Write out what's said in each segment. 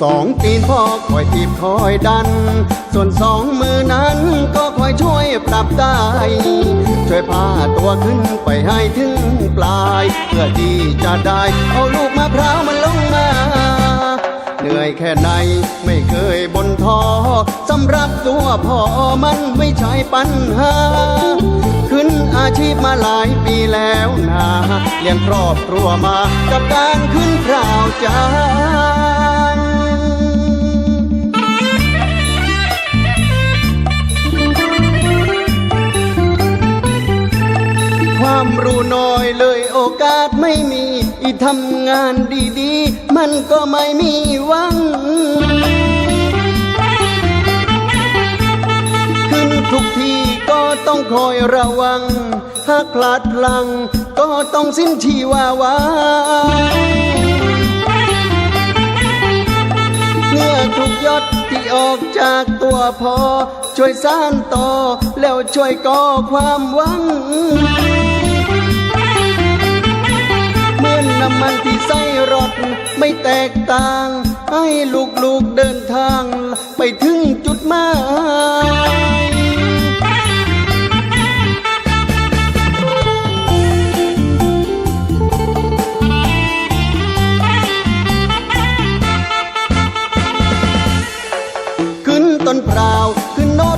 สองตีนพ่อคอยตีบคอยดัน ส่วนสองมือนั้นก็คอยช่วยปรับได้ ช่วยพาตัวขึ้นไปให้ถึงปลาย เพื่อที่จะได้เอาลูกมะพร้าวมันลงมา เหนื่อยแค่ไหนไม่เคยบนท้อสำหรับตัวพ่อมันไม่ใช่ปัญหาขึ้นอาชีพมาหลายปีแล้วนะเลี้ยงครอบครัวมากับการขึ้นคราวจ้า ความรู้น้อยเลยโอกาสไม่มีทำงานดีๆ มันก็ไม่มีหวัง ขึ้นทุกทีก็ต้องคอยระวัง หากพลาดพลัง ก็ต้องสิ้นชีวาวาเมื่อทุกยศที่ออกจากตัวพอ ช่วยสร้างต่อ แล้วช่วยก่อความหวัง ไม่แตกต่าง ให้ลูกๆเดินทาง ไปถึงจุดหมายขึ้นต้นเปล่า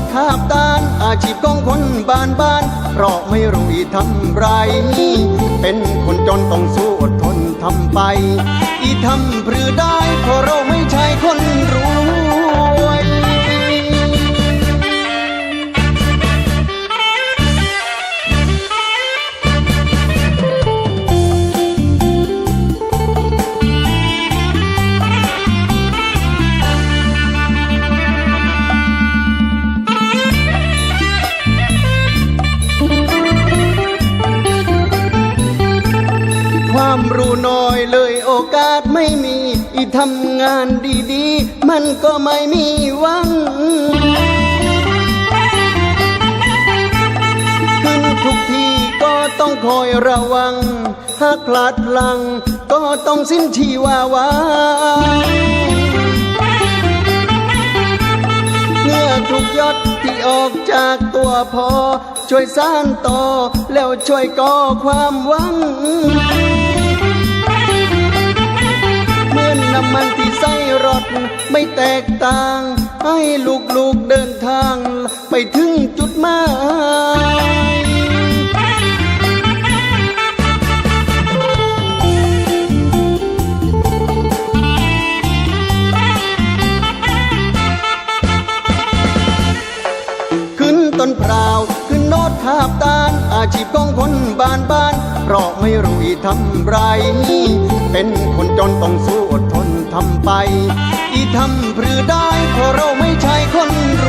ดขาบตานอาชีพของคนบ้านบ้าน เพราะไม่รู้อีทำไร เป็นคนจนต้องสู้อดทนทำไป อีทำพรือได้เพราะ ความรู้น้อยเลยโอกาสไม่มี อีทำงานดีๆ มันก็ไม่มีหวัง ขึ้นทุกทีก็ต้องคอยระวัง หากพลาดพลัง ก็ต้องสิ้นชีวาวาเมื่อทุกยศที่ออกจากตัวพอ ช่วยสร้างต่อ แล้วช่วยก่อความหวัง มันที่ใส่รถไม่แตกต่าง ให้ลูกๆเดินทาง ไปถึงจุดหมายขึ้นต้นเปล่าขึ้นโนดขาบตานอาชีพของคนบ้านบ้าน เพราะไม่รู้อีทำไร เป็นคนจนต้องสู้อดทนทำไป อีทำพรือได้เพราะเราไม่ใช่คนร